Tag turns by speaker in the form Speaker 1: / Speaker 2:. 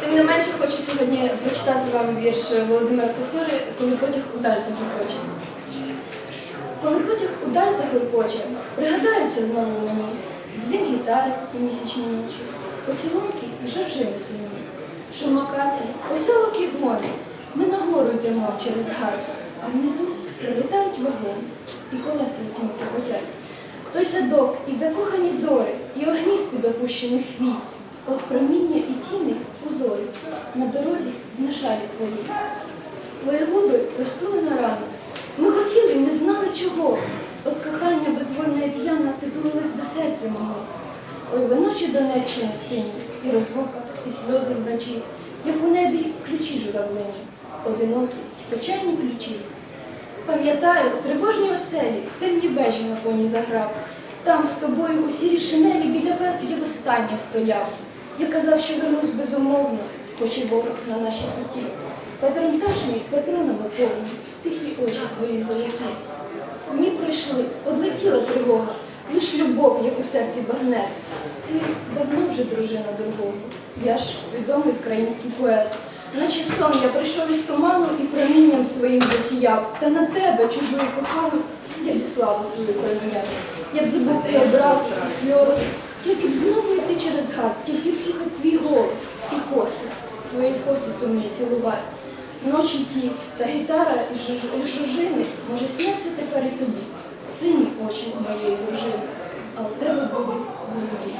Speaker 1: тим не менше хочу сьогодні прочитати вам вірш Володимира Сосюри, коли потяг удар загоркоче. Коли потяг удар загоркоче, пригадаються знову мені дзвін гітари і місячні ночі, поцілунки і жоржини сумні, шум акацій, і гони. Ми нагору йдемо через гай, а внизу прилітають вагони, і колеса летіться потять. Той садок, і закохані зори, і огні з-під опущених от проміння і тіни узорі, на дорозі на шалі твоїй. Твої губи розтули на рану. Ми хотіли, не знали чого. От кохання безвольне і п'яна ти тулилась до серця мого. Ой, виночі Донеччини сині, і розлука, і сльози вночі, як у небі ключі журавлині, одинокі, печальні ключі. Пам'ятаю, тривожні оселі, темні вежі на фоні заграв. Там з тобою у сірій шинелі біля верб я востаннє стояв. Я казав, що вернусь безумовно, хоч і ворог на нашій путі. Патронтаж мій патронами повні, тихі очі твої золоті. Дні пройшли, одлетіла тривога, лиш любов, як у серці багнет. Ти давно вже дружина другого. Я ж відомий український поет. Наче сон я прийшов із туману і промінням своїм засіяв. Та на тебе, чужую кохану, я б славу свою проміняв. Я б забув і образу, і сльози. Тільки б знову йти через гад, тільки б слухати твій голос і коси, твої коси сумні цілувати. Ночі ті та гітара і і жужини, може, сняться тепер і тобі. Сині очі моєї дружини, але тебе були голубі.